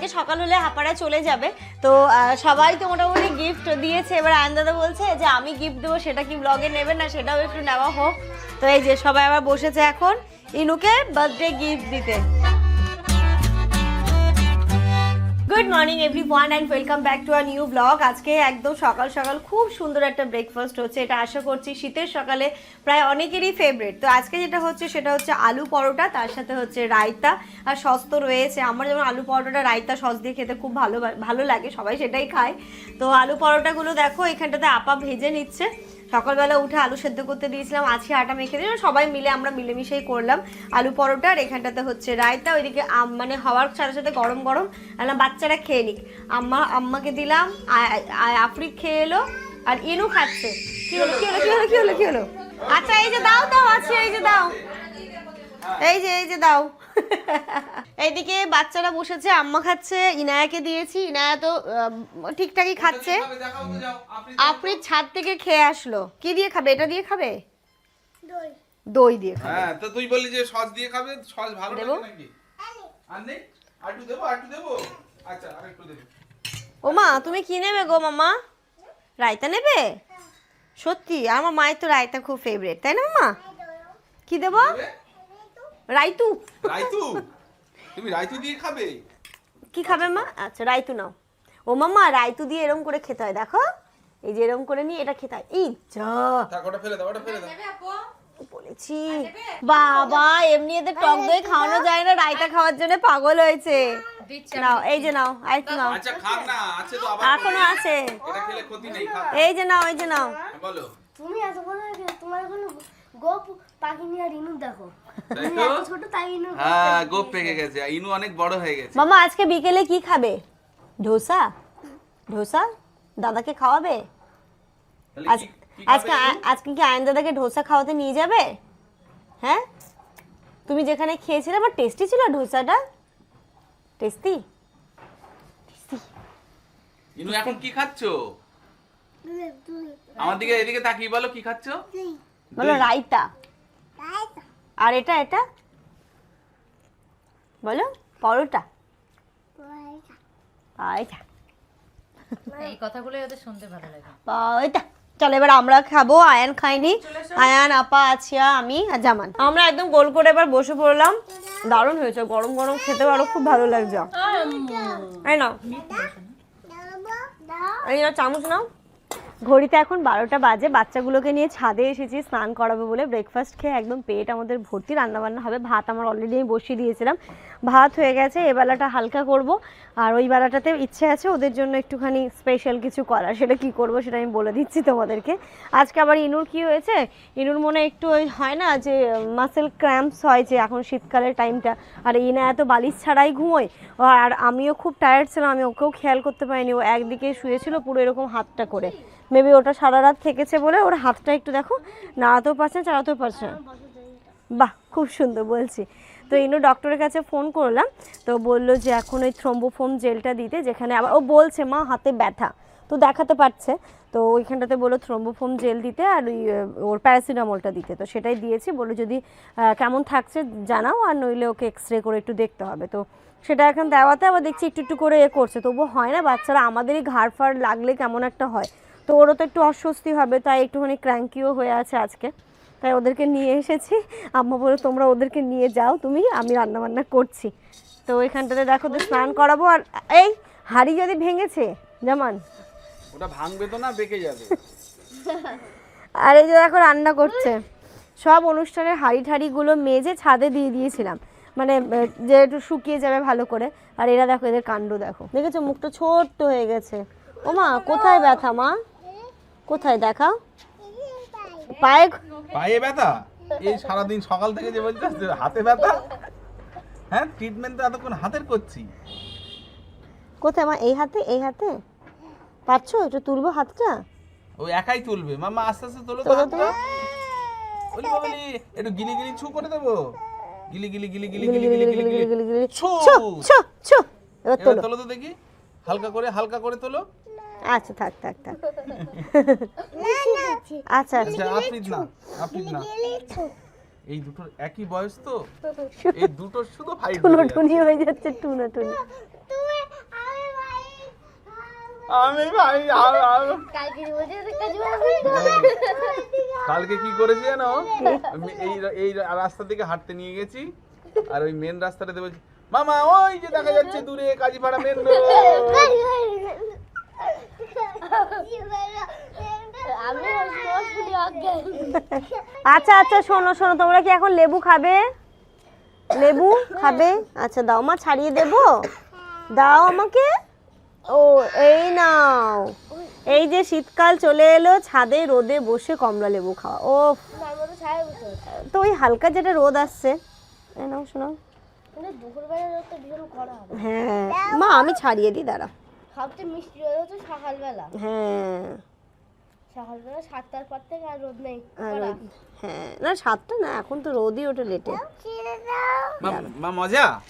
কালকে সকাল হলে হাপাড়া চলে যাবে। তো সবাই তো মোটামুটি গিফট দিয়েছে। এবার আয়ন দাদা বলছে যে, আমি গিফট দেবো, সেটা কি ব্লগে নেবেন না, সেটাও একটু নেওয়া হোক। তো এই যে, সবাই আবার বসেছে এখন। ইনুকে বার্থডে গিফট দিতে। Good morning everyone and welcome back to our new blog আজকে একদম সকাল সকাল খুব সুন্দর একটা ব্রেকফাস্ট হচ্ছে, এটা আশা করছি শীতের সকালে প্রায় অনেকেরই ফেভারিট তো আজকে যেটা হচ্ছে, সেটা হচ্ছে আলু পরোটা, তার সাথে হচ্ছে রায়তা আর সস তো রয়েছে। আমার যেমন আলু পরোটাটা রায়তা, সস দিয়ে খেতে খুব ভালো ভালো লাগে, সবাই সেটাই খায়। তো আলু পরোটাগুলো দেখো, এখানটাতে আপা ভেজে নিচ্ছে। সকালবেলা উঠে আলু সেদ্ধ করতে দিয়েছিলাম, আছি আটা মেখে দিলাম সবাই মিলে আমরা মিলেমিশেই করলাম আলু পরোটা, আর এখানটাতে হচ্ছে রায়তা, ওইদিকে মানে হওয়ার সাথে সাথে গরম গরম আলাম বাচ্চারা খেয়ে নিক। আম্মা, আম্মাকে দিলাম আফ্রিক খেয়ে এলো, আর ইনু খাচ্ছে। কি হলো কি হলো কি হলো কি হলো? আচ্ছা এই যে দাও দাও, আছে, এই যে দাও। এই যে এই যে দাও। এইদিকে বাচ্চারা বসেছে আম্মা খাচ্ছে ইনায়াকে দিয়েছি ইনায়া তো ঠিকঠাকই খাচ্ছে। আপনি ছাদ থেকে খেয়ে আসলো। কি দিয়ে খাবে? এটা দিয়ে খাবে? দই। দিয়ে খাবে। হ্যাঁ তো তুই বললি যে সস দিয়ে খাবে সস ভালো দেবো? লাগে নাকি? আর নেই? আরেকটু দেবো আরেকটু দেবো? আচ্ছা আরেকটু দেবো। ওমা তুমি কি নেবে গো মামা রায়তা নেবে? সত্যি আমার মায়ের তো রায়তা খুব ফেভারিট তাই না মামা কি দেবো? দেবে? রায়তু রায়তু তুমি রায়তু দিয়ে খাবে? কি খাবে মা? আচ্ছা রাইতু নাও। ও মামা রাইতু দিয়ে এরম করে খেতে হয় দেখো। এই যে এরম করে নিয়ে এটা খেতে হয়। এই যা। ওটা ফেলে দাও ওটা ফেলে দাও। বলেছি। বাবা এমনি এদের টক দই খাওয়ানো যায় না রায়তা খাওয়ার জন্য পাগল হয়েছে। নাও এই যে নাও আরেকটু নাও। আচ্ছা খাক না আছে তো আবার। এখনও আছে। এটা খেলে ক্ষতি নেই খাক এই যে নাও এই যে নাও। বলো। তুমি এত বড় হয়ে তোমার এখন গোপ পাখি নিয়ে আর ইনু দেখো। তুমি ছোট তাই ইনু হ্যাঁ গোপ পেকে গেছে। ইনু অনেক বড় হয়ে গেছে। মামা আজকে বিকেলে কি খাবে? ডোসা ডোসা দাদাকে খাওয়াবে? তাহলে আজ কি- কি আজকে আজকে কি আয়ন দাদাকে ডোসা খাওয়াতে নিয়ে যাবে? হ্যাঁ? তুমি যেখানে খেয়েছিলে আমার টেস্টি ছিল ডোসাটা টেস্টি? ইনু এখন কি খাচ্ছো? আমার দিকে এদিকে তাকিয়ে বলো কি খাচ্ছো? বলো। রায়তা আর এটা এটা? বলো পরোটা। পায়টা এই কথাগুলোই ওদের শুনতে ভালো লাগে। পায়টা চলো এবার আমরা খাব আয়ান খাইনি আয়ান আপা আছিয়া আমি আর জামান। আমরা একদম গোল করে এবার বসে পড়লাম। দারুণ হয়েছে গরম গরম খেতে আরও খুব ভালো লাগছে। এই নাও। এই নাও চামচ নাও। ঘড়িতে এখন বারোটা বাজে, বাচ্চাগুলোকে নিয়ে ছাদে এসেছি, স্নান করাবো বলে ব্রেকফাস্ট খেয়ে একদম পেট আমাদের ভর্তি, রান্নাবান্না হবে, ভাত আমার অলরেডি আমি বসিয়ে দিয়েছিলাম। ভাত হয়ে গেছে, এ বেলাটা হালকা করব, আর ওই বেলাটাতে ইচ্ছে আছে ওদের জন্য একটুখানি স্পেশাল কিছু করার, সেটা কি করব সেটা আমি বলে দিচ্ছি তোমাদেরকে। আজকে আবার ইনুর কি হয়েছে? ইনুর মনে একটু ওই হয় না যে মাসেল ক্র্যাম্পস হয় যে, এখন শীতকালের টাইমটা আর ইনা এত বালিশ ছাড়াই ঘুমোয়। আর আমিও খুব টায়ার্ড ছিলাম, আমি ওকেও খেয়াল করতে পারিনি, ও একদিকে শুয়েছিল পুরো এরকম হাতটা করে। মেবি ওটা সারা রাত থেকেছে বলে ওর হাতটা একটু দেখো, নাড়াতেও পারছে না, চালাতেও পারছে না। বাহ, খুব সুন্দর বলছি। তো ইনু ডক্টরের কাছে ফোন করলাম, তো বলল যে এখন ওই থ্রম্বোফোম জেলটা দিতে, যেখানে আবার ও বলছে, মা, হাতে ব্যথা। তো দেখাতে পারছে। তো ওইখানটাতে বলল থ্রম্বোফোম জেল দিতে আর ওই ওর প্যারাসিটামলটা দিতে। তো সেটাই দিয়েছি, বলল যদি কেমন থাকছে জানাও, আর নইলে ওকে এক্স রে করে একটু দেখতে হবে। তো সেটা এখন দেওয়াতে আবার দেখছি একটু একটু করে এ করছে। তবুও হয় না, বাচ্চারা আমাদেরই ঘাড় ফাড় লাগলে কেমন একটা হয়। তো ওরও তো একটু অস্বস্তি হবে তাই একটুখানি ক্র্যাঙ্কিও হয়ে আছে আজকে। তাই ওদেরকে নিয়ে এসেছি। আম্মা বলে তোমরা ওদেরকে নিয়ে যাও তুমি আমি রান্না বান্না করছি। তো ওইখানটাতে দেখো তো স্নান করাবো আর এই হাড়ি যদি ভেঙেছে জামান। ওটা ভাঙবে তো না বেঁকে যাবে। আর এই যে দেখো রান্না করছে। সব অনুষ্ঠানের হাড়ি ঠাড়িগুলো মেজে ছাদে দিয়ে দিয়েছিলাম। মানে যে একটু শুকিয়ে যাবে ভালো করে। আর এরা দেখো এদের কাণ্ড দেখো। দেখেছ মুখটা ছোট্ট হয়ে গেছে। ও মা কোথায় ব্যথা মা? কোথায় দেখাও পায়ে পায়ে ব্যথা এই সারাদিন সকাল থেকে যে বলছিস হাতে ব্যথা হ্যাঁ ট্রিটমেন্ট তো এতক্ষণ হাতের করছি কোথায় মা এই হাতে এই হাতে পারছ একটু তুলবো হাতটা ও একাই তুলবে মামা আস্তে আস্তে তোলো তো হাতটা বলি বলি একটু গিলি গিলি ছু করে দেবো গিলি গিলি গিলি গিলি গিলি গিলি গিলি গিলি গিলি গিলি ছু ছো ছো এবার এবার তোলো তোলো তো দেখি হালকা করে হালকা করে তোলো আচ্ছা থাক থাক থাক। আচ্ছা আচ্ছা। আচ্ছা আফরিদ না আফরিদ না। এই দুটোর একই বয়স তো? এই দুটোর শুধু ফাইট টুনো টুনি হয়ে যাচ্ছে টুনো টুনি আমি ভাই কালকে কাজ কি করেছি জানো? আমি এই এই রাস্তা থেকে হাঁটতে নিয়ে গেছি আর ওই মেন রাস্তাটাতে বলছি মামা ওই যে দেখা যাচ্ছে দূরে কাজীপাড়া মেন আমি শুনি অজ্ঞান আচ্ছা আচ্ছা শোনো শোনো তোমরা কি এখন লেবু খাবে? লেবু খাবে? আচ্ছা দাও মা ছাড়িয়ে দেবো? দাও আমাকে। ও এই নাও। এই যে শীতকাল চলে এলো ছাদে রোদে বসে কমলা লেবু খাওয়া। ও তো ওই হালকা যেটা রোদ আসছে। নাও শোনো। কিন্তু দুপুরবেলা রোদটা ভীষণ করা হবে। হ্যাঁ। মা আমি ছাড়িয়ে দিই দাঁড়া সবচেয়ে মিষ্টি রোদ হচ্ছে সকালবেলা। হ্যাঁ। সকালবেলা সাতটার পর থেকে আর রোদ নেই। আর রোদ- হ্যাঁ। না সাতটা না এখন তো রোদই ওঠে লেটে। মা মজা?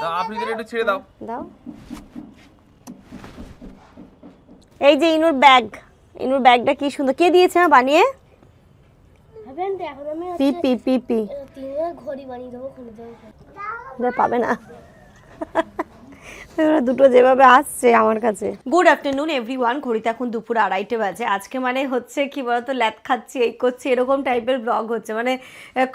দাও, আপনি যদি একটু ছেড়ে দাও। দাও। এই যে ইনুর ব্যাগ। ইনুর ব্যাগটা কি সুন্দর। কে দিয়েছে মা বানিয়ে? এখন আমি পি পি পি পি। ঘড়ি বানিয়ে দেবো খুলে দেবো। পাবে না। ওরা দুটো যেভাবে আসছে আমার কাছে। গুড আফটারনুন এভরিওয়ান ঘড়িতে এখন দুপুর আড়াইটে বাজে। আজকে মানে হচ্ছে কি বলতো ল্যাদ খাচ্ছি এই করছি এরকম টাইপের ব্লগ হচ্ছে। মানে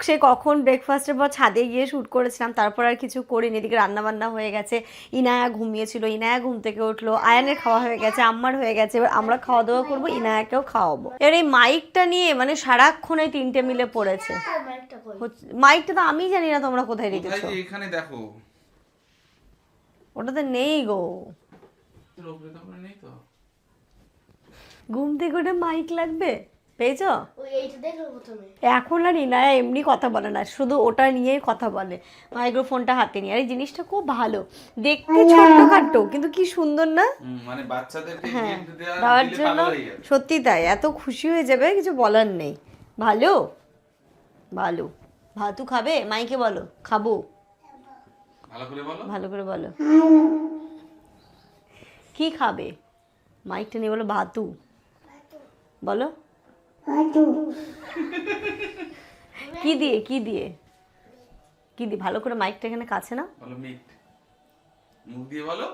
সে কখন ব্রেকফাস্টের পর ছাদে গিয়ে শ্যুট করেছিলাম তারপর আর কিছু করিনি। এদিকে রান্নাবান্না হয়ে গেছে। ইনায়া ঘুমিয়েছিল। ইনায়া ঘুম থেকে উঠল। আয়ানের খাওয়া হয়ে গেছে আম্মার হয়ে গেছে। এবার আমরা খাওয়া দাওয়া করব ইনায়াকেও খাওয়াবো। এবার এই মাইকটা নিয়ে মানে সারাক্ষণ এই তিনটে মিলে পড়েছে। মাইকটা হচ্ছে- মাইকটা তো আমি জানি না তোমরা কোথায় কোথায় রেখেছো এখানে দেখো। ওটাতে নেই গো। ঘুম থেকে ওটা মাইক লাগবে? পেয়েছ? এখন আর ইনায়া এমনি কথা বলে না শুধু ওটা নিয়েই কথা বলে। মাইক্রোফোনটা হাতে নিয়ে। আর এই জিনিসটা খুব ভালো। দেখতে ছোট্টখাট্টো কিন্তু কি সুন্দর না? মানে বাচ্চাদেরকে হ্যাঁ দেওয়ার জন্য হয়ে। সত্যি তাই এত খুশি হয়ে যাবে কিছু বলার নেই। ভালো? ভালো। ভাতু খাবে? মাইকে বলো খাব। ভালো করে বলো। ভালো করে বলো। কি খাবে? মাইকটা নিয়ে বলো ভাতু। বলো। কি দিয়ে কি দিয়ে? কি দিয়ে? ভালো করে মাইকটা এখানে কাছে না বলো মিট। মুখ দিয়ে বলো।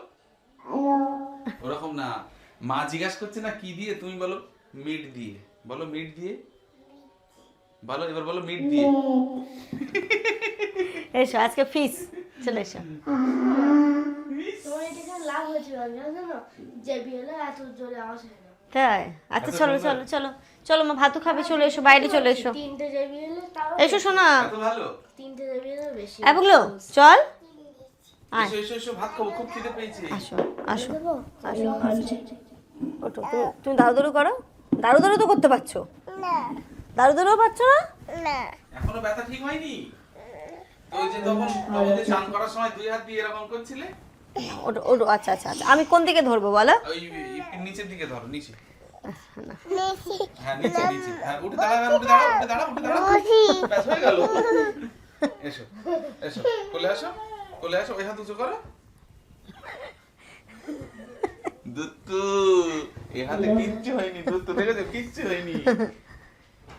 ওরকম না। মা জিজ্ঞাসা করছে না কি দিয়ে তুমি বলো মিট দিয়ে। বলো মিট দিয়ে। বলো এবার বলো মিট দিয়ে। এসো আজকে ফিস চলে এসো। তাই? আচ্ছা চলো চলো চলো চলো মা ভাতু খাবে চলে এসো বাইরে চলে এসো। এসো শোনা এবগুলো চল। এসো এসো এসো ভাত খাব খুব খিদে পেয়েছে। আসো আসো আসো। ওঠো তুমি তুমি দাঁড়ু দাঁড়ু করো? দাঁড়ু দাঁড়ু তো করতে পারছ? দাঁড়ু দাঁড়ুও পারছ না। এখনও ব্যথা ঠিক হয়নি? ওই যে তখন তোমাদের স্নান করার সময় দুই হাত দিয়ে এরকম করছিলে? ওটো ওটো আচ্ছা আচ্ছা আচ্ছা। আমি কোন দিকে ধরবো বলো? ওই নিচের দিকে ধরো নিচে। হ্যাঁ নিচে নিচে। হ্যাঁ উঠে দাঁড়া উঠে দাঁড়া উঠে দাঁড়া উঠে দাঁড়া ব্যাস হয়ে গেল। এসো এসো। কোলে আসো কোলে আসো ওই হাত উঁচু করো। দুত্তু এ হাতে কিচ্ছু হয়নি দুত্তু দেখেছ কিচ্ছু হয়নি।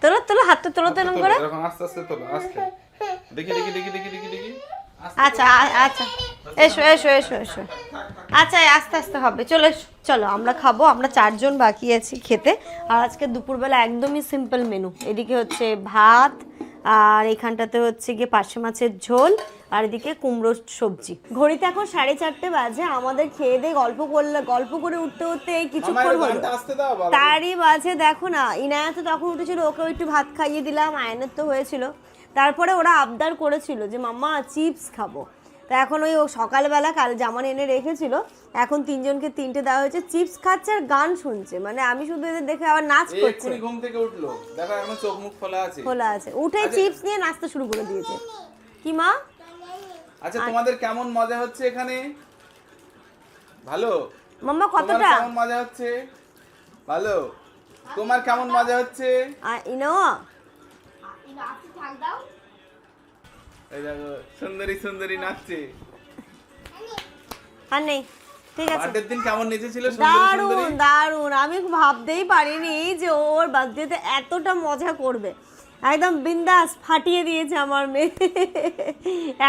তোলো তোলো হাতটা তোলো তো এরকম করে। এরকম আস্তে আস্তে তোলো আস্তে। দেখি দেখি দেখি দেখি দেখি দেখি। আচ্ছা আচ্ছা। এসো এসো এসো এসো। আচ্ছা এই আস্তে আস্তে হবে। চলো এসো। চলো আমরা খাব আমরা চারজন বাকি আছি খেতে। আর আজকে দুপুরবেলা একদমই সিম্পল মেনু এদিকে হচ্ছে ভাত আর এখানটাতে হচ্ছে গিয়ে পার্শে মাছের ঝোল আর এদিকে কুমড়ো সবজি। ঘড়িতে এখন সাড়ে চারটে বাজে আমাদের খেয়ে দিয়ে গল্প করলে গল্প করে উঠতে উঠতে এই কিছুক্ষণ হলো। তারই মাঝে দেখো না ইনায়া তো তখন উঠেছিল ওকেও একটু ভাত খাইয়ে দিলাম আয়নের তো হয়েছিল। তারপরে ওরা আবদার করেছিল যে মাম্মা চিপস খাব। তা এখন ওই ও সকালবেলা কাল জামান এনে রেখেছিল। এখন তিনজনকে তিনটে দেওয়া হয়েছে। চিপস খাচ্ছে আর গান শুনছে। মানে আমি শুধু এদের দেখে আবার নাচ করছে। ঘুম থেকে উঠল। দেখো এখন চোখ মুখ খোলা আছে। খোলা আছে। উঠে আচ্ছা। চিপস নিয়ে নাচতে শুরু করে দিয়েছে। কি মা? আচ্ছা তোমাদের কেমন মজা হচ্ছে এখানে? ভালো? মাম্মা কতটা? কেমন মজা হচ্ছে? ভালো? তোমার কেমন মজা হচ্ছে? ইনো এই দেখো সুন্দরী সুন্দরী নাচছে। আর নেই ঠিক আছে। বার্থডের দিন কেমন নেচেছিল দারুণ দারুণ। আমি ভাবতেই পারিনি যে ওর বার্থডেতে এতটা মজা করবে। একদম বিন্দাস ফাটিয়ে দিয়েছে আমার মেয়ে।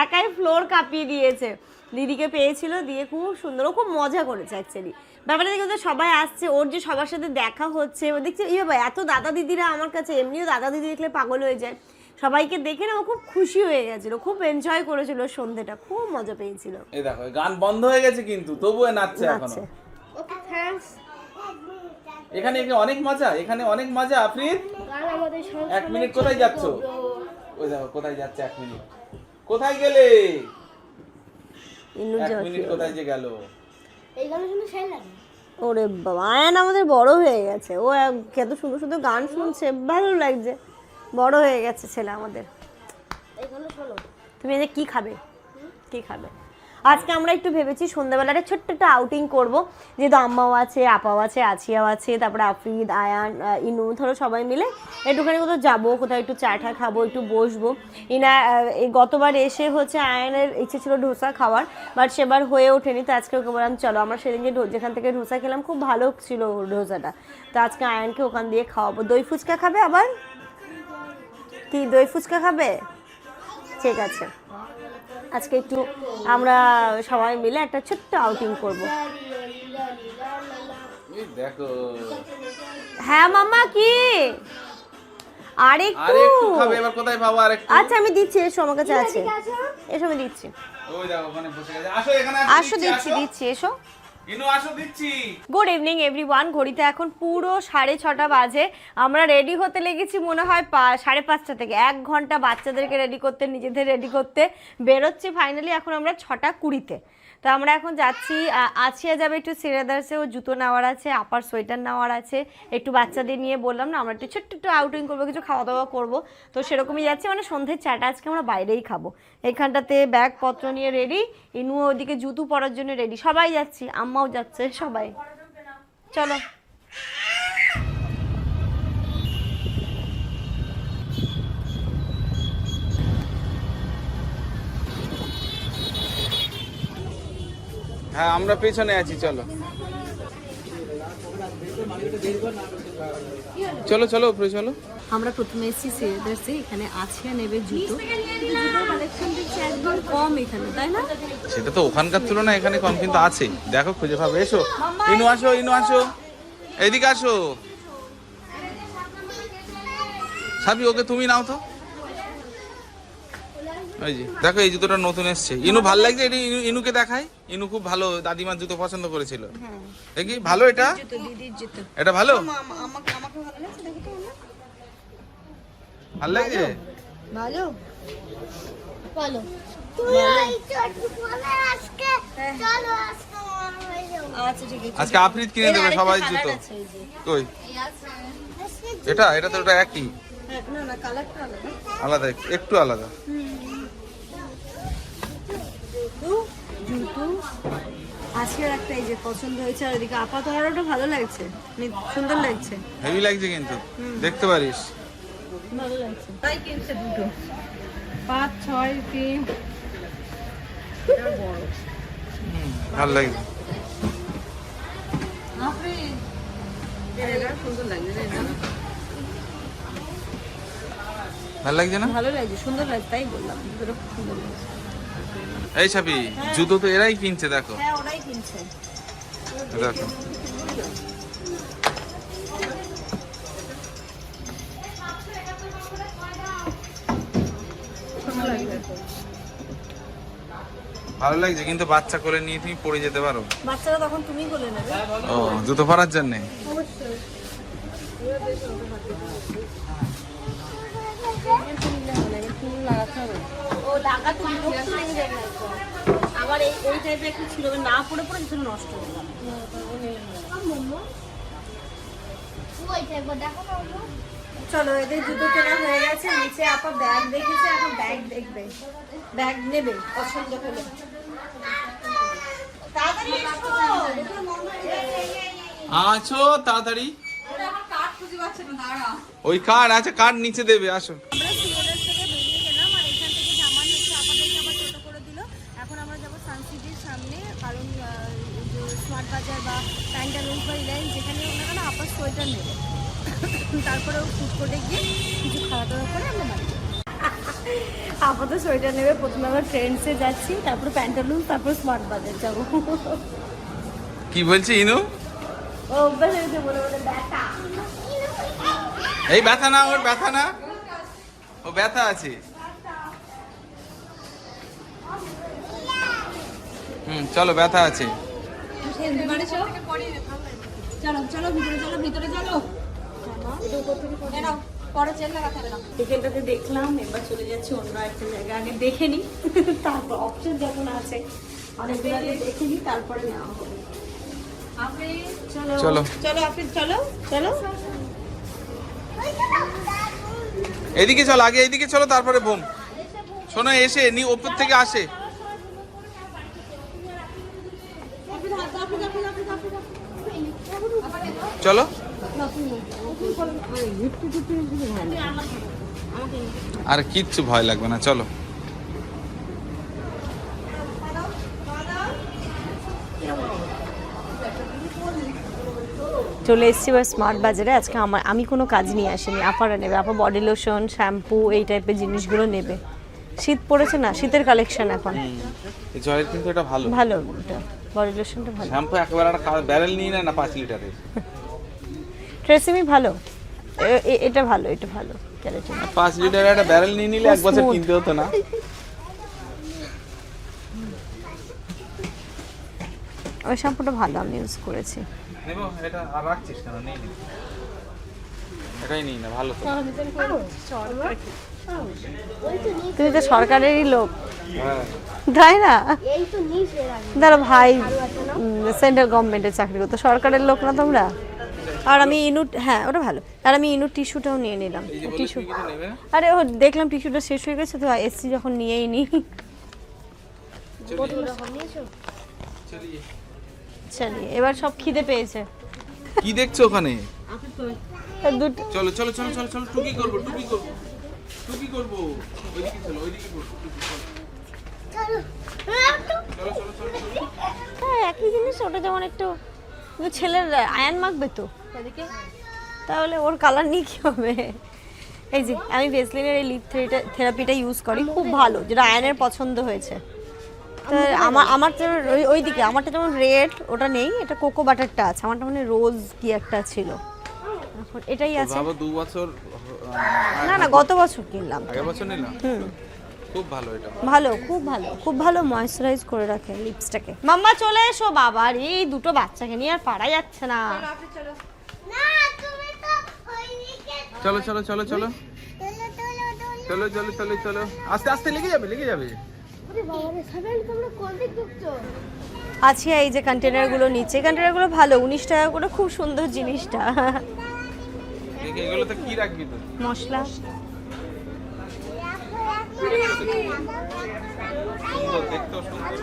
একাই ফ্লোর কাঁপিয়ে দিয়েছে। দিদিকে পেয়েছিল দিয়ে খুব সুন্দর ও খুব মজা করেছে অ্যাকচুয়ালি ব্যাপারটা দেখে তো সবাই আসছে ওর যে সবার সাথে দেখা হচ্ছে ও দেখছে এই বাবা এত দাদা দিদিরা আমার কাছে এমনিও দাদা দিদি দেখলে পাগল হয়ে যায়। সবাইকে দেখে না ও খুব খুশি হয়ে গেছিল খুব এনজয় করেছিল সন্ধেটা খুব মজা পেয়েছিল। এই দেখো গান বন্ধ হয়ে গেছে কিন্তু তবুও নাচছে এখনও। ওকে থ্যাঙ্কস এখানে অনেক মজা? এখানে অনেক মজা আফরিদ গান আমাদের সংস্কৃতি এক মিনিট কোথায় যাচ্ছ? ওই দেখো কোথায় যাচ্ছে এক মিনিট? কোথায় গেলে? এক মিনিট কোথায় যে গেল? এই গান শুনে সেই লাগে। ওরে বাবা আয়ান আমাদের বড় হয়ে গেছে। ও এক- কত সুন্দর সুন্দর গান শুনছে ভালো লাগছে। বড় হয়ে গেছে ছেলে আমাদের। তুমি এদের কি খাবে? কি খাবে? আজকে আমরা একটু ভেবেছি সন্ধ্যাবেলাটা ছোট্ট একটা আউটিং করব। যেহেতু আম্মাও আছে, আপাও আছে, আছিয়াও আছে, তারপরে আফরিদ, আয়ান ইনু, ধরো সবাই মিলে একটুখানি কোথাও যাব, কোথাও একটু চা টা খাব, একটু বসবো। ইনা এই গতবার এসে হচ্ছে আয়ানের ইচ্ছে ছিল ডোসা খাওয়ার বাট সেবার হয়ে ওঠেনি, তো আজকে ওকে বললাম, চলো, আমরা সেদিনকে যেখান থেকে ডোসা খেলাম, খুব ভালো ছিল ডোসাটা তো আজকে আয়ানকে ওখান দিয়ে খাওয়াবো। দই ফুচকা খাবে আবার? কি দই ফুচকা খাবে? ঠিক আছে। আজকে একটু আমরা সবাই মিলে একটা ছোট্ট আউটিং করব। দেখো। হ্যাঁ মামা কি? আর আর একটু একটু খাবে এবার কোথায় পাবো আর একটু আচ্ছা আমি দিচ্ছি এসো আমার কাছে আছে। এসো আমি দিচ্ছি। ওই দেখো ওখানে বসে গেছে। আসো এখানে আসো দিচ্ছি দিচ্ছি এসো। গুড ইভিনিং এভরিওয়ান ঘড়িতে এখন পুরো সাড়ে ছটা বাজে। আমরা রেডি হতে লেগেছি মনে হয় সাড়ে পাঁচটা থেকে। এক ঘণ্টা বাচ্চাদেরকে রেডি করতে, নিজেদের রেডি করতে। বেরোচ্ছি ফাইনালি এখন আমরা ছটা কুড়িতে। তো আমরা এখন যাচ্ছি আছিয়া যাবে একটু সিরাদার্সে ও জুতো নেওয়ার আছে, আপার সোয়েটার নেওয়ার আছে, একটু বাচ্চাদের নিয়ে বললাম না, আমরা একটু ছোট্ট একটু আউটিং করব, কিছু খাওয়া দাওয়া করব। তো সেরকমই যাচ্ছি মানে সন্ধ্যের চাটা, আজকে আমরা বাইরেই খাব। এখানটাতে ব্যাগপত্র নিয়ে রেডি ইনু ওদিকে জুতো পরার জন্য রেডি সবাই যাচ্ছি, আম্মাও যাচ্ছে, সবাই। চলো। হ্যাঁ আমরা পেছনে আছি চলো। চলো চলো উপরে চলো। আমরা প্রথমে এসেছি সিরিয়াদার্সে এখানে আছে নেবে জুতো। কম এখানে তাই না? সেটা তো ওখানকার তুলনায় এখানে কম কিন্তু আছে। দেখো খুঁজে পাবে। এসো। ইনু আসো ইনু আসো। এদিকে আসো। সাবি ওকে তুমি নাও তো। ওই যে দেখো এই জুতোটা নতুন এসছে। ইনু ভালো লাগছে? এটি ইনু- ইনুকে দেখাই। ইনু খুব ভালো দাদিমার জুতো পছন্দ করেছিল। দেখি ভালো এটা? জুতো দিদির জুতো। এটা ভালো? ভালো লাগছে? দেখো তো ভালো। ভালো আজকে চলো আজকে হয়ে আচ্ছা আফরিদ কিনে দেবে সবাই জুতো। কই? এটা এটা তো ওটা একই। হ্যাঁ, না না কালারটা আলাদা। আলাদা একটু- একটু আলাদা জুতো আজকের একটা এই যে পছন্দ হয়েছে আর এদিকে আপাতত আরোটা ভালো লাগছে মানে সুন্দর লাগছে। হেভি লাগছে কিন্তু দেখতে পারিস। ভালো লাগছে। তাই কিনছে দুটো। পাঁচ ছয় তিন। ভালো লাগছে। ভালো লাগছে না? ভালো লাগছে সুন্দর লাগছে তাই বললাম। সুন্দর লাগছে। এই ছাবি জুতো তো এরাই কিনছে দেখো। হ্যাঁ দেখো। ভালো লাগছে কিন্তু বাচ্চা কোলে নিয়ে তুমি পড়ে যেতে পারো। বাচ্চারা তখন তুমি নেবে। ও জুতো পরার জন্যে? ও লাগাতে বিরক্ত লেগে যাবে আবার এই এই টাইপের একটু ছিল না পড়ে পড়ে কিছু নষ্ট হয়ে গেল। ওই চলো এদের জুতো কেনা হয়ে গেছে। নিচে আপা ব্যাগ দেখেছে এখন ব্যাগ দেখবে। ব্যাগ নেবে পছন্দ যাবে। আছো তাড়াতাড়ি। ওই কার্ড আছে কার্ড নিচে দেবে আসো আমরা সিওলের থেকে বেরিয়ে গেলাম আর এখান থেকে জামা হচ্ছে আমাদেরকে আবার টোটো করে দিল এখন আমরা যাব সানসিটির সামনে কারণ আহ, যে স্মার্ট বাজার বা প্যান্টালুন্স বা রিলায়েন্স যেখানে ওনারা না আপার সোয়েটার নেবে। তারপরে ফুড কোর্টে গিয়ে কিছু খাওয়া দাওয়া করে আমরা বাড়ি আপাতত সোয়েটার নেবে প্রথমে আবার ট্রেন্ডসে যাচ্ছি তারপর প্যান্টালুন তারপর স্মার্ট বাজার যাব। কি বলছি ইনু? ও অভ্যাস হয়েছে বলে বলে ব্যাটা এই ব্যথা না ওর ব্যথা না? ও ব্যথা আছে। হুম চলো ব্যথা আছে। চলো চলো ভিতরে চলো ভিতরে চলো। দেখলাম এবার চলে যাচ্ছি অন্য একটা জায়গা আগে দেখে নি তারপর অপশন যখন আছে অনেকগুলো আগে দেখে নি তারপরে নেওয়া হবে। চলো। চলো। চলো আপনি চলো চলো। এদিকে চলো আগে এদিকে চলো তারপরে বোম। শোনো এসে নি ওপর থেকে আসে। চলো। আর কিচ্ছু ভয় লাগবে না চলো। চলে এসেছি এবার স্মার্ট বাজারে। আজকে আমার আমি কোনো কাজ নিয়ে আসিনি। আপারা নেবে আপা বডি লোশন শ্যাম্পু এই টাইপের জিনিসগুলো নেবে। শীত পড়েছে না শীতের কালেকশন এখন। জয়ের কিন্তু এটা ভালো। ভালো এটা বডি লোশনটা ভালো। শ্যাম্পু একবার একটা ব্যারেল নিয়ে না পাঁচ লিটারের। ট্রেসিমি ভালো। এটা ভালো এটা ভালো। ক্যারেটিন পাঁচ লিটারের একটা ব্যারেল নিয়ে নিলে এক বছর কিনতে হতো না। ওই শ্যাম্পুটা ভালো আমি ইউজ করেছি। নেব এটা আর রাখছিস কেন? নেই। এটাই নিই না ভালো তো। তুমি তো সরকারেরই লোক। হ্যাঁ। তাই না? ধরো ভাই সেন্ট্রাল গভর্নমেন্টের চাকরি করতো। সরকারের লোক না তোমরা? আর আমি ইনুট হ্যাঁ ওটা ভালো। আর আমি ইনুট টিস্যুটাও নিয়ে নিলাম। টিস্যু। আরে ও দেখলাম টিস্যুটা শেষ হয়ে গেছে তো এসছি যখন নিয়েই নি। চলিয়ে। এবার সব খিদে পেয়েছে। কি দেখছ ওখানে? দুটো চলো চলো চলো চলো চলো টুকি করব টুকি করব। টুকি করব। ওইদিকে চলো ওইদিকে করব টুকি, চলো। চলো। চলো চলো চলো হ্যাঁ একই জিনিস ওটা যেমন একটু ছেলের আয়ান মাখবে তো। তাহলে ওর কালার নিয়ে কী হবে? এই যে আমি ভেসলিনের এই লিপ থেরাপিটা ইউজ করি খুব ভালো যেটা আয়নের পছন্দ হয়েছে। তো আমার আমার তো ওই ওই দিকে আমারটা যেমন রেড ওটা নেই এটা কোকো বাটারটা আছে আমারটা মানে রোজ কি একটা ছিল। এখন এটাই আছে। ভাবো দু বছর না না গত বছর। কিনলাম। আগের বছর নিলাম? খুব ভালো এটা। ভালো খুব ভালো খুব ভালো ময়শ্চারাইজ করে রাখে লিপসটাকে মাম্মা চলে এসো বাবার এই দুটো বাচ্চাকে নিয়ে আর পারা যাচ্ছে না। ওইদিকে চলো চলো চলো চলো। চলো চলো চলো। চলো আস্তে আস্তে লেগে যাবে লেগে যাবে। আছে এই যে কন্টেনারগুলো নিচে। কন্টেনারগুলো ভালো উনিশ টাকা করে খুব সুন্দর জিনিসটা। এগুলো তো কি রাখবি তো? মশলা।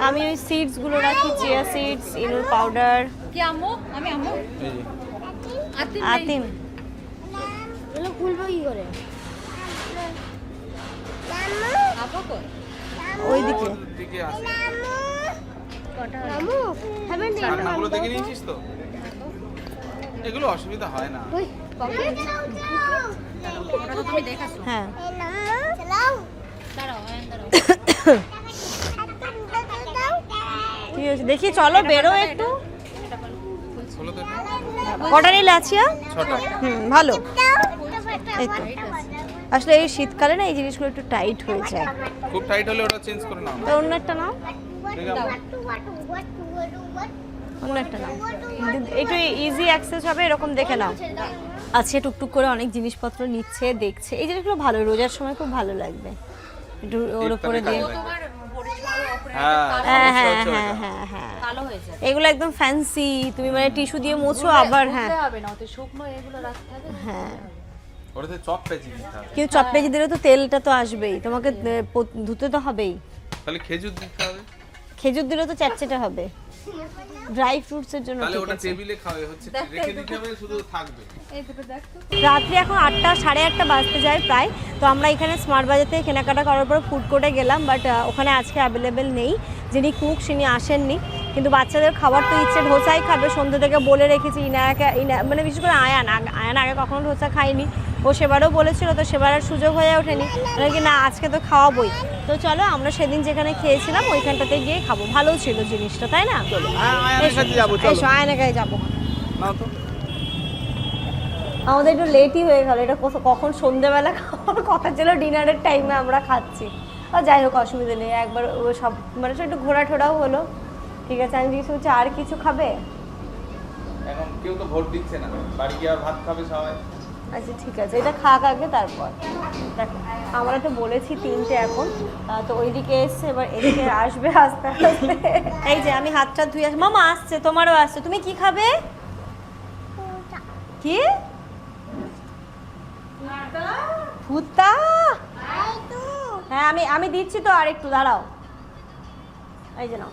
আমি ওই সিডসগুলো রাখি চিয়া সিডস ইনুর পাউডার কি আম্মু? আমি আম্মু? আতিম খুলবো কি করে? ওইদিকে। এগুলো অসুবিধা হয় না। ওই পকেট ওটা তো তুমি দেখাছো হ্যাঁ। দেখি চলো বেরো একটু? কটা নিলে আছিয়া? হুম ভালো। এই তো। আসলে এই শীতকালে না এই জিনিসগুলো একটু টাইট হয়ে যায়। খুব টাইট হলে ওটা চেঞ্জ করে নাও। তো অন্য একটা নাও। অন্য একটা নাও। একটু ইজি অ্যাক্সেস হবে এরকম দেখে নাও। আছে টুকটুক করে অনেক জিনিসপত্র নিচ্ছে দেখছে। এই জিনিসগুলো ভালো রোজার সময় খুব ভালো লাগবে। একটু ওর উপরে দিয়ে এগুলো একদম ফ্যান্সি তুমি মানে টিস্যু দিয়ে মোছো আবার হ্যাঁ। হবে না ওতে শুকনো এগুলো রাখতে হবে হ্যাঁ। ওটাতে চপ পেঁচি দিতে হবে। কিন্তু দিলে তো তেলটা তো আসবেই তোমাকে ধুতে তো হবেই। তাহলে খেজুর দিতে হবে। খেজুর দিলে তো চ্যাটচেটে হবে। ড্রাই ফ্রুটসের জন্য তাহলে ওটা টেবিলে খাওয়া হচ্ছে রেখে দিতে হবে শুধু থাকবে। রাত্রি এখন আটটা সাড়ে আটটা বাজতে যায় প্রায়। তো আমরা এখানে স্মার্ট বাজার থেকে কেনাকাটা করার পর ফুড কোর্টে গেলাম বাট ওখানে আজকে অ্যাভেলেবেল নেই। যিনি কুক তিনি আসেননি। কিন্তু বাচ্চাদের খাবার তো ইচ্ছে ধোসাই খাবে। সন্ধ্যে থেকে বলে রেখেছি ইনায়াকে ইনা মানে বিশেষ করে আয়ান আগ- আয়ান আগে কখনো ধোসা খায়নি। ও সেবারও বলেছিল তো সেবার আর সুযোগ হয়ে ওঠেনি। কি না আজকে তো খাওয়াবই। তো চলো আমরা সেদিন যেখানে খেয়েছিলাম ওইখানটাতে গিয়ে খাব। ভালো ছিল জিনিসটা তাই না? এসো, যাব আমাদের একটু লেটই হয়ে গেল এটা কখন সন্ধেবেলা খাওয়ার কথা ছিল ডিনারের টাইমে আমরা খাচ্ছি। আর যাই হোক অসুবিধা নেই একবার ও সব মানে একটু ঘোরা ঠোরাও হলো। ঠিক আছে আমি জিজ্ঞেস করছি আর কিছু খাবে? এখন কেউ তো ভোট দিচ্ছে না বাড়ি গিয়ে ভাত খাবে সবাই। আচ্ছা ঠিক আছে। এটা খাক আগে তারপর। দেখো আমরা তো বলেছি তিনটে এখন। তো ওইদিকে এসছে এবার এদিকে আসবে আস্তে আস্তে। এই যে আমি হাত হাতটা ধুয়ে আস মামা আসছে তোমারও আসছে। তুমি কি খাবে? কি? ভুত্তা হ্যাঁ আমি আমি দিচ্ছি তো আর একটু দাঁড়াও। এই যে নাও।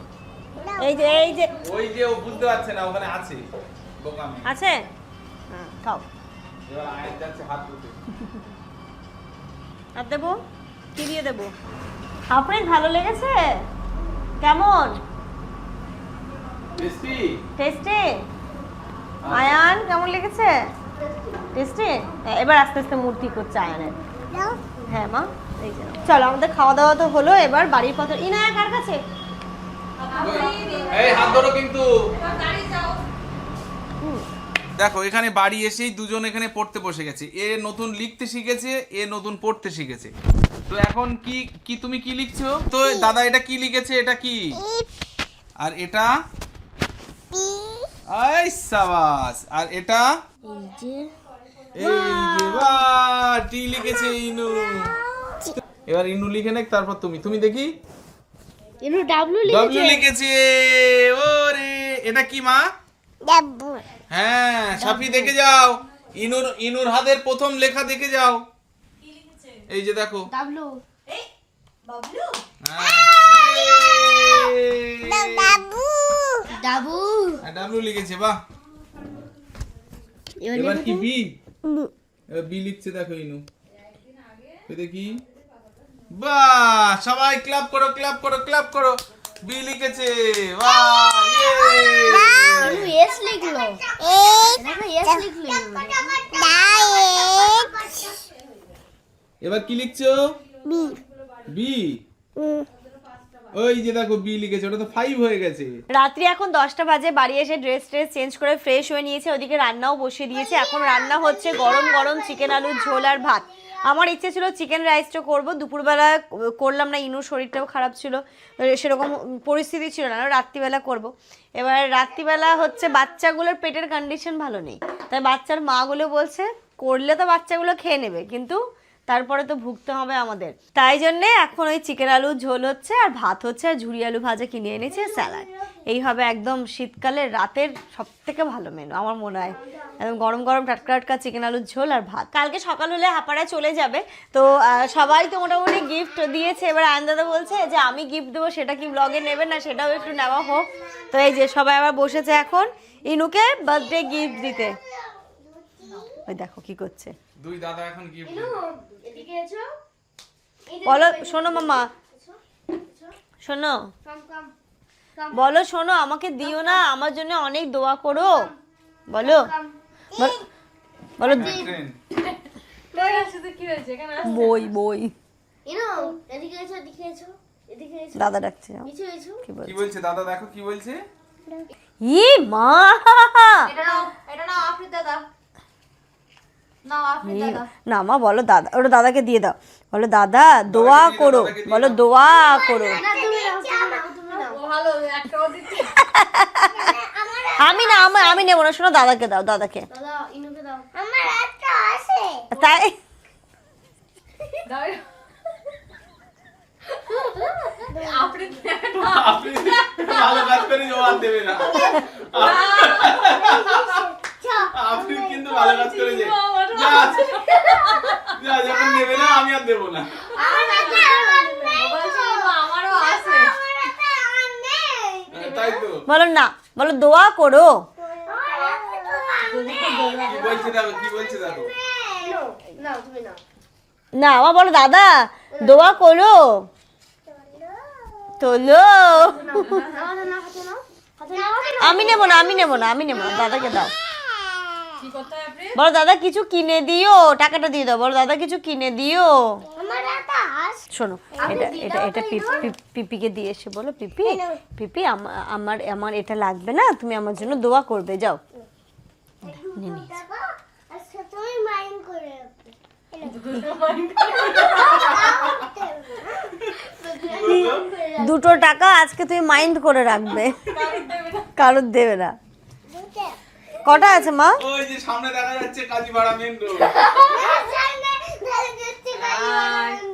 এই যে এই যে। ওই যে ও বুঝতে পারছে না ওখানে আছে। আছে? হ্যাঁ খাও। এবার আয়ের যাচ্ছে হাত ধুতে আর দেবো? কি দিয়ে দেবো? আপনার ভালো লেগেছে? কেমন? টেস্টি। টেস্টি? আয়ান কেমন লেগেছে? টেস্টি? এবার আস্তে আস্তে মূর্তি করছে আয়ানের। হ্যাঁ মা এই যে। চলো আমাদের খাওয়া দাওয়া তো হলো এবার বাড়ির পথে ইনায়া কার কাছে? এই হাত ধরো কিন্তু। দেখো এখানে বাড়ি এসেই দুজন এখানে পড়তে বসে গেছে। এ নতুন লিখতে শিখেছে এ নতুন পড়তে শিখেছে। তো এখন কি কি তুমি কি লিখছো? তো দাদা এটা কি লিখেছে? এটা কি? আর এটা? আই সাবাস। আর এটা? এই যে। বাহ টি লিখেছে ইনু। এবার ইনু লিখে নেক তারপর তুমি। তুমি দেখি। ইনু ডাব্লু ডব্লিউ লিখেছে ওরে। এটা কি মা? ডাব্লু হ্যাঁ সাফি দেখে যাও। ইনুর ইনুর হাতের প্রথম লেখা দেখে যাও। এই যে দেখো। ডাব্লু হ্যাঁ। ডাবু ডাবু ডাব্লিউ লিখেছে বাহ। এবার কি বি? বি লিখছে দেখো ইনু। দেখি। বাহ সবাই ক্লাব করো ক্লাব করো ক্লাব করো। বি লিখেছে। বাহ ইয়ে এস লিখলো। এস লিখলো এবার কি লিখছো? বি বি ওই যে দেখো বি লিখেছে, ওটা তো ফাইভ হয়ে গেছে। রাত্রি এখন দশটা বাজে, বাড়ি এসে ড্রেস ট্রেস চেঞ্জ করে ফ্রেশ হয়ে নিয়েছে, ওদিকে রান্নাও বসিয়ে দিয়েছে। এখন রান্না হচ্ছে গরম গরম চিকেন আলুর ঝোল আর ভাত। আমার ইচ্ছে ছিল চিকেন রাইসটা করব, দুপুরবেলা করলাম না, ইনুর শরীরটাও খারাপ ছিল, সেরকম পরিস্থিতি ছিল না, রাত্রিবেলা করব। এবার রাত্রিবেলা হচ্ছে বাচ্চাগুলোর পেটের কন্ডিশন ভালো নেই। তাই বাচ্চার মাগুলো বলছে, করলে তো বাচ্চাগুলো খেয়ে নেবে, কিন্তু তারপরে তো ভুগতে হবে আমাদের। তাই জন্যে এখন ওই চিকেন আলু ঝোল হচ্ছে আর ভাত হচ্ছে আর ঝুড়ি আলু ভাজা কিনে এনেছে স্যালাড। এই হবে একদম শীতকালে রাতের সব থেকে ভালো মেনু আমার মনে হয়। একদম গরম গরম টাটকা টাটকা চিকেন আলুর ঝোল আর ভাত। কালকে সকাল হলে হাপাড়া চলে যাবে। তো সবাই তো মোটামুটি গিফট দিয়েছে। এবার আয়নদাদা বলছে যে আমি গিফট দেবো সেটা কি ব্লগে নেবে না সেটাও একটু নেওয়া হোক। তো এই যে সবাই আবার বসেছে এখন। ইনুকে বার্থডে গিফট দিতে। ওই দেখো কি করছে। দুই দাদা এখন গিফট বলো শোনো মামা। শোনো। বলো শোনো আমাকে দিও না আমার জন্য অনেক দোয়া করো। বলো। বলো বই বই। ইনু এদিকে এসো এদিকে এসো এদিকে এসো। দাদা ডাকছে। কি বলছে? দাদা দেখো কি বলছে? ই মা! এটা নাও এটা নাও দাদা। না মা বলো দাদা ওটা দাদাকে দিয়ে দাও। বলো দাদা দোয়া করো। বলো দোয়া করো। আমি না আমি আমি নেব না শোনো দাদাকে দাও দাদাকে। দাদা ইনুকে দাও। আমার একটা আছে তাই? আপনি ভালো কাজ করে জবাব দেবে না। ভালো কাজ করে যে যা, যা যখন নেবে না আমি আর দেবো না। হ্যাঁ, বলো না বলো দোয়া করো। না আমার বলো দাদা দোয়া করো। তোলো। আমি নেব না আমি নেব না আমি নেব না দাদাকে দাও। বলো দাদা কিছু কিনে দিও টাকাটা দিয়ে দাও। বলো দাদা কিছু কিনে দিও। শোনো এটা এটা এটা পিপ- পিপ- পিপিকে দিয়ে এসে বলো পিপি। পিপি আমার আমার এটা লাগবে না তুমি আমার জন্য দোয়া করবে যাও। দুটো টাকা আজকে তুমি মাইন্ড করে রাখবে। কারোর দেবে না। কটা আছে মা? ওই যে সামনে দেখা যাচ্ছে কাজীপাড়া মেন রোড সামনে ধরে দিচ্ছি গাড়ি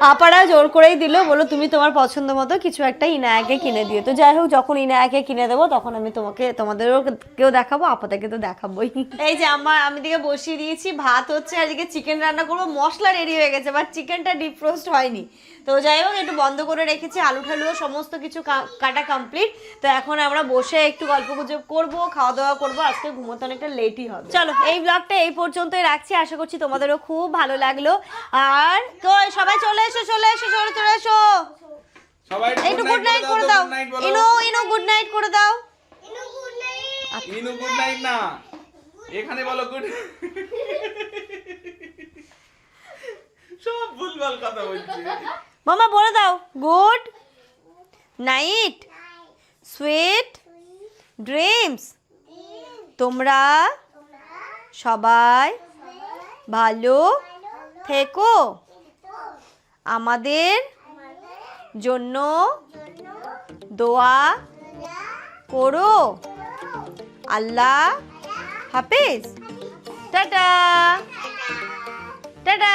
আপারা জোর করেই দিল বলো তুমি তোমার পছন্দ মতো কিছু একটা ইনায়াকে কিনে দিও। তো যাই হোক যখন ইনায়াকে কিনে দেবো তখন আমি তোমাকে তোমাদেরও কেউ দেখাবো আপাতাকে তো দেখাবোই। এই যে আমার আমি দিকে বসিয়ে দিয়েছি ভাত হচ্ছে এদিকে চিকেন রান্না করব মশলা রেডি হয়ে গেছে বাট চিকেনটা ডিপ রোস্ট হয়নি। তো যাই হোক একটু বন্ধ করে রেখেছি আলু ঠালুও সমস্ত কিছু কাটা কমপ্লিট তো এখন আমরা বসে একটু গল্প গুজব করব খাওয়া দাওয়া করব আজকে ঘুমোতে অনেকটা লেটই হবে। চলো এই ব্লগটা এই পর্যন্তই রাখছি আশা করছি তোমাদেরও খুব ভালো লাগল। আর তো সবাই চলে এসো চলে এসো চলে চলে এসো। সবাই একটু গুড নাইট করে দাও। ইনো ইনো গুড নাইট করে দাও। Inu good night Inu good night না। এখানে বলো গুড সব ভুলভাল কথা বলছে। মামা বলে দাও। গুড নাইট সুইট ড্রিমস তোমরা সবাই ভালো থেকো। আমাদের জন্য দোয়া করো। আল্লাহ হাফেজ। টাটা। টাটা।